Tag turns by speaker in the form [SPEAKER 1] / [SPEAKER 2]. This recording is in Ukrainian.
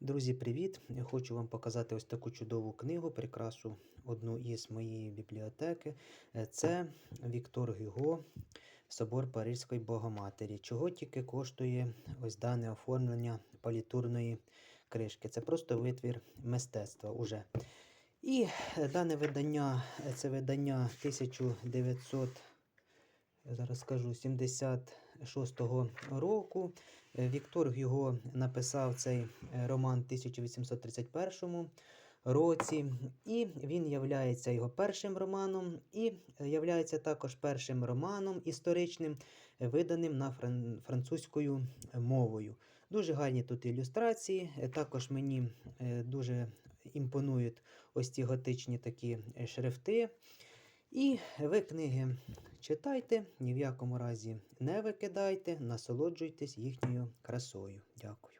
[SPEAKER 1] Друзі, привіт! Я хочу вам показати ось таку чудову книгу, прикрасу одну із моєї бібліотеки. Е, Це Віктор Гюго, Собор Паризької Богоматері. Чого тільки коштує ось дане оформлення палітурної кришки. Це просто витвір мистецтва уже. І е, дане видання е, це видання 1900. Я зараз скажу 76-го року. Е, Віктор Гюго написав цей е, роман в 1831 році, і він являється його першим романом, і являється також першим романом історичним, е, виданим на фран- французькою мовою. Дуже гарні тут ілюстрації. е, Також мені е, дуже імпонують ось ці готичні такі е, шрифти. І ви книги читайте, ні в якому разі не викидайте, насолоджуйтесь їхньою красою. Дякую.